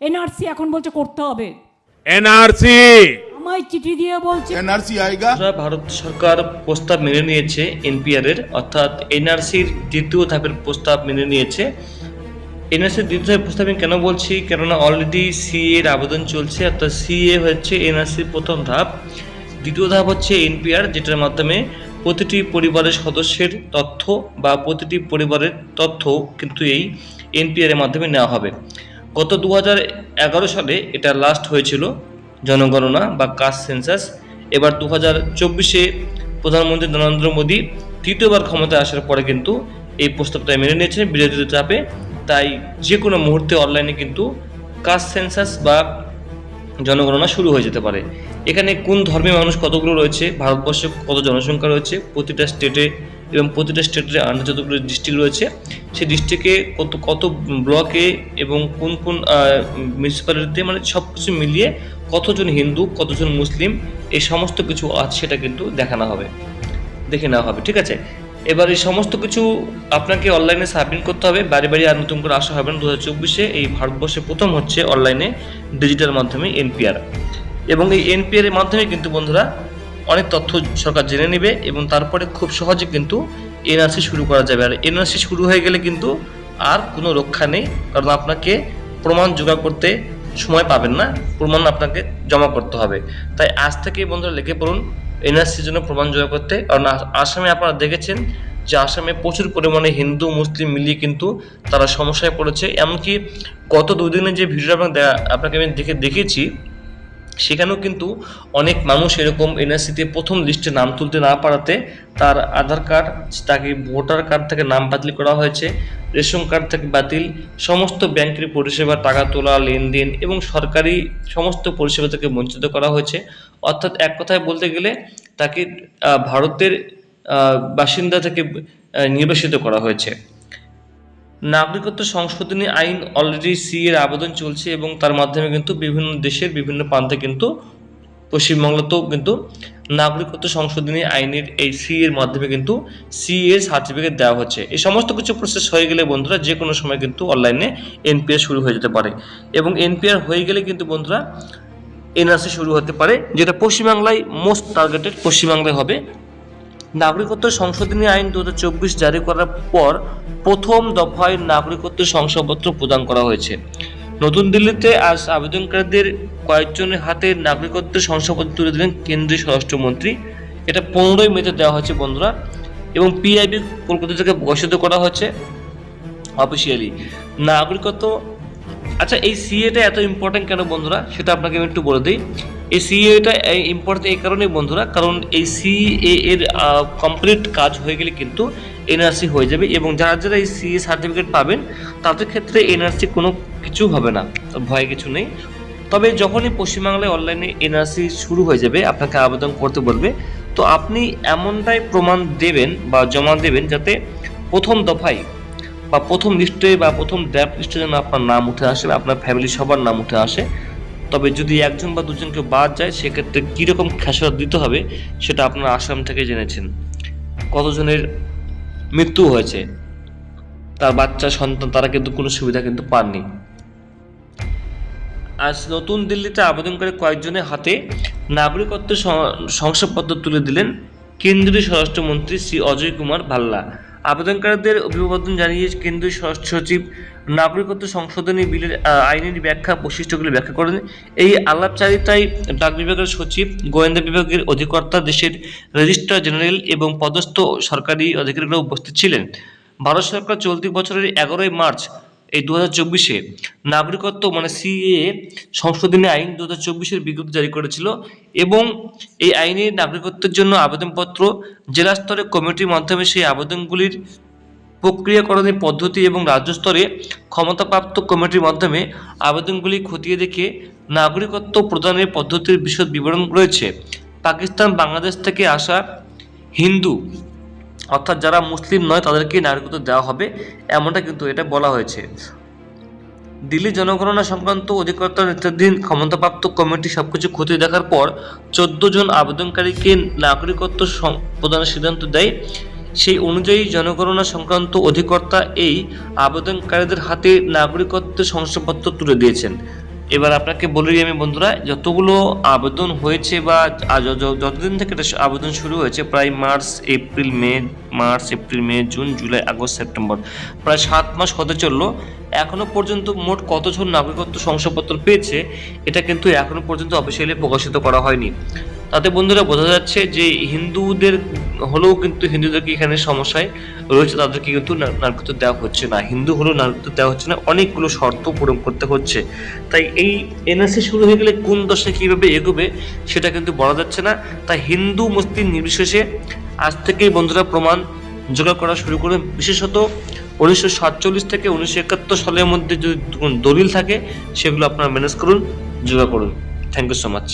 NRC এখন বলছে করতে হবে। এনআরসি। আমায় চিঠি দিয়ে বলছে এনআরসি আয়েগা ভারত সরকার প্রস্তাব মেনে নিয়েছে এনপিআর এর অর্থাৎ এনআরসির দ্বিতীয় ধাপের প্রস্তাব মেনে নিয়েছে। এনআরসির দ্বিতীয় ধাপের প্রস্তাব আমি কেন বলছি? কেননা অলরেডি সি এর আবেদন চলছে অর্থাৎ সিএ হচ্ছে এনআরসির প্রথম ধাপ। দ্বিতীয় ধাপ হচ্ছে এনপিআর যেটার মাধ্যমে প্রতিটি পরিবারের সদস্যের তথ্য বা প্রতিটি পরিবারের তথ্য কিন্তু এই এনপিআর এর মাধ্যমে নেওয়া হবে। গত দু সালে এটা লাস্ট হয়েছিল জনগণনা বা কাস্ট সেন্সাস এবার দু হাজার চব্বিশে প্রধানমন্ত্রী নরেন্দ্র মোদী তৃতীয়বার ক্ষমতায় আসার পরে কিন্তু এই প্রস্তাবটা মেনে নিয়েছেন বিরোধীদের চাপে। তাই যে কোনো মুহূর্তে অনলাইনে কিন্তু কাস্ট সেন্সাস বা জনগণনা শুরু হয়ে যেতে পারে। এখানে কোন ধর্মের মানুষ কতগুলো রয়েছে, ভারতবর্ষে কত জনসংখ্যা রয়েছে, প্রতিটা স্টেটে এবং প্রতিটা স্টেটের আন্ডার যতগুলো ডিস্ট্রিক্ট রয়েছে, সেই ডিস্ট্রিক্টে কত কত ব্লকে এবং কোন কোন মিউনিসিপ্যালিটিতে মানে সব কিছু মিলিয়ে কতজন হিন্দু, কতজন মুসলিম, এই সমস্ত কিছু আছে সেটা কিন্তু দেখানো হবে, দেখে নেওয়া হবে, ঠিক আছে? এবার এই সমস্ত কিছু আপনাকে অনলাইনে সাবমিট করতে হবে, বাড়ি বাড়ি আর নতুন করে আসা হবে না দু হাজার চব্বিশে এই ভারতবর্ষে প্রথম হচ্ছে অনলাইনে ডিজিটাল মাধ্যমে এনপিআর এবং এই এনপিআর এর মাধ্যমে কিন্তু বন্ধুরা অনেক তথ্য সরকার জেনে নেবে এবং তারপরে খুব সহজে কিন্তু এনআরসি শুরু করা যাবে। আর এনআরসি শুরু হয়ে গেলে কিন্তু আর কোনো রক্ষা নেই, কারণ আপনাকে প্রমাণ জোগাড় করতে সময় পাবেন না, প্রমাণ আপনাকে জমা করতে হবে। তাই আজ থেকে বন্ধুরা লিখে পড়ুন এনআরসির জন্য প্রমাণ জোগাড় করতে, কারণ আসামে আপনারা দেখেছেন যে আসামে প্রচুর পরিমাণে হিন্দু, মুসলিম মিলিয়ে কিন্তু তারা সমস্যায় পড়েছে। এমনকি গত দুদিনে যে ভিডিওটা আপনাকে আপনাকে আমি দেখে দেখিয়েছি সেখানেও কিন্তু অনেক মানুষ এরকম এনআরসিতে প্রথম লিস্টে নাম তুলতে না পারাতে তার আধার কার্ড, তাকে ভোটার কার্ড থেকে নাম বাতিল করা হয়েছে, রেশন কার্ড থেকে বাতিল, সমস্ত ব্যাংকের পরিষেবা, টাকা তোলা, লেনদেন এবং সরকারি সমস্ত পরিষেবা থেকে বঞ্চিত করা হয়েছে। অর্থাৎ এক কথায় বলতে গেলে তাকে ভারতের বাসিন্দা থেকে নির্বাসিত করা হয়েছে। নাগরিকত্ব সংশোধনী আইন অলরেডি সি এর আবেদন চলছে এবং তার মাধ্যমে কিন্তু বিভিন্ন দেশের বিভিন্ন প্রান্তে কিন্তু পশ্চিমবাংলাতেও কিন্তু নাগরিকত্ব সংশোধনী আইনের এই সি এর মাধ্যমে কিন্তু সি এর সার্টিফিকেট দেওয়া হচ্ছে। এই সমস্ত কিছু প্রসেস হয়ে গেলে বন্ধুরা যে কোনো সময় কিন্তু অনলাইনে এনপিআর শুরু হয়ে যেতে পারে এবং এনপিআর হয়ে গেলে কিন্তু বন্ধুরা এনআরসি শুরু হতে পারে, যেটা পশ্চিমবাংলায় মোস্ট টার্গেটেড পশ্চিমবাংলায় হবে। নাগরিকত্ব সংশোধনী আইন দু হাজার চব্বিশ জারি করার পর প্রথম দফায় নাগরিকত্ব শংসাপত্র প্রদান করা হয়েছে। নতুন দিল্লিতে আজ আবেদনকারীদের কয়েকজনের হাতে নাগরিকত্ব শংসাপত্র তুলে দিলেন কেন্দ্রীয় স্বরাষ্ট্রমন্ত্রী। এটা পনেরোই মেতে দেওয়া হয়েছে, বন্ধুরা। এবং পিআইবি কলকাতা থেকে ঘোষিত করা হয়েছে। অফিসিয়ালি নাগরিকত্ব আচ্ছা এই সিএটা এত ইম্পর্টেন্ট কেন বন্ধুরা? সেটা আপনাকে আমি একটু বলে দিই। এই সিএটা ইম্পর্টেন্ট এই কারণেই বন্ধুরা, কারণ এই সিএ এর কমপ্লিট কাজ হয়ে গেলে কিন্তু এনআরসি হয়ে যাবে এবং যারা যারা এই সিএ সার্টিফিকেট পাবেন, তাদের ক্ষেত্রে এনআরসি কোনো কিছু হবে না, ভয় কিছু নেই। তবে যখনই পশ্চিমবাংলায় অনলাইনে এনআরসি শুরু হয়ে যাবে, আপনাকে আবেদন করতে বলবে। তো আপনি এমনটাই প্রমাণ দেবেন বা জমা দেবেন যাতে প্রথম দফায় বা প্রথম লিস্টে বা প্রথম ড্রাফট লিস্টে যেন আপনার নাম উঠে আসে বা আপনার ফ্যামিলি সবার নাম উঠে আসে। তবে যদি একজন বা দুজনকে বাদ যায়, সেক্ষেত্রে কীরকম খেসারত দিতে হবে সেটা আপনার আসাম থেকে জেনেছেন। কতজনের মৃত্যু হয়েছে? তার বাচ্চা, সন্তান, তারা কিন্তু কোনো সুবিধা কিন্তু পাননি। আজ নতুন দিল্লিতে আবেদনকারী কয়েকজনের হাতে নাগরিকত্ব শংসাপত্র তুলে দিলেন কেন্দ্রীয় স্বরাষ্ট্রমন্ত্রী শ্রী অজয় কুমার ভাল্লা। আবেদনকারীদের অভিবাদন জানিয়ে কেন্দ্রীয় স্বরাষ্ট্র সচিব নাগরিকত্ব সংশোধনী বিলের আইনের ব্যাখ্যা বৈশিষ্ট্যগুলি ব্যাখ্যা করেন। এই আলাপচারিতায় ডাক বিভাগের সচিব, গোয়েন্দা বিভাগের অধিকর্তা, দেশের রেজিস্ট্রার জেনারেল এবং পদস্থ সরকারি অধিকারীরা উপস্থিত ছিলেন। ভারত সরকার চলতি বছরের এগারোই মার্চ এই দু হাজার চব্বিশে নাগরিকত্ব মানে সিএ সংশোধনী আইন দু হাজার চব্বিশের বিজ্ঞপ্তি জারি করেছিল এবং এই আইনে নাগরিকত্বের জন্য আবেদনপত্র, জেলা স্তরে কমিটির মাধ্যমে সেই আবেদনগুলির প্রক্রিয়াকরণের পদ্ধতি এবং রাজ্য স্তরে ক্ষমতাপ্রাপ্ত কমিটির মাধ্যমে আবেদনগুলি খতিয়ে দেখে নাগরিকত্ব প্রদানের পদ্ধতির বিশদ বিবরণ রয়েছে। পাকিস্তান, বাংলাদেশ থেকে আসা হিন্দু অর্থাৎ যারা মুসলিম নয় তাদেরকে নাগরিকত্ব দেওয়া হবে, এমনটা কিন্তু এটা বলা হয়েছে। দিল্লি জনগণনা সংক্রান্ত অধিকর্তার নেতৃত্বাধীন ক্ষমতাপ্রাপ্ত কমিটি সবকিছু খতিয়ে দেখার পর চোদ্দ জন আবেদনকারীকে নাগরিকত্ব প্রদানের সিদ্ধান্ত দেয়। সেই অনুযায়ী জনগণনা সংক্রান্ত অধিকর্তা এই আবেদনকারীদের হাতে নাগরিকত্ব শংসাপত্র তুলে দিয়েছেন। এবার আপনাকে বলে দিই আমি, বন্ধুরা, যতগুলো আবেদন হয়েছে বা যতদিন থেকে এটা আবেদন শুরু হয়েছে, প্রায় March, April, May, March, April, May, June, July, August, September, প্রায় সাত মাস হতে চলল। এখনও পর্যন্ত মোট কতজন নাগরিকত্ব শংসাপত্র পেয়েছে, এটা কিন্তু এখনও পর্যন্ত অফিসিয়ালি প্রকাশিত করা হয়নি। তাতে বন্ধুরা বোঝা যাচ্ছে যে হিন্দুদের হলেও কিন্তু হিন্দুদেরকে এখানে সমস্যায় রয়েছে? তাদেরকে কিন্তু নাগরিকত্ব দেওয়া হচ্ছে না। হিন্দু হলেও নাগরিকত্ব দেওয়া হচ্ছে না। অনেকগুলো শর্ত পূরণ করতে হচ্ছে। তাই এই এনআরসি শুরু হয়ে গেলে কোন দশে কীভাবে এগোবে সেটা কিন্তু বলা যাচ্ছে না। তাই হিন্দু মুসলিম নির্বিশেষে আজ থেকেই বন্ধুরা প্রমাণ জোগাড় করা শুরু করুন। বিশেষত উনিশশো সাতচল্লিশ থেকে উনিশশো একাত্তর সালের মধ্যে যদি দলিল থাকে, সেগুলো আপনারা ম্যানেজ করুন, জোগাড় করুন। Thank you so much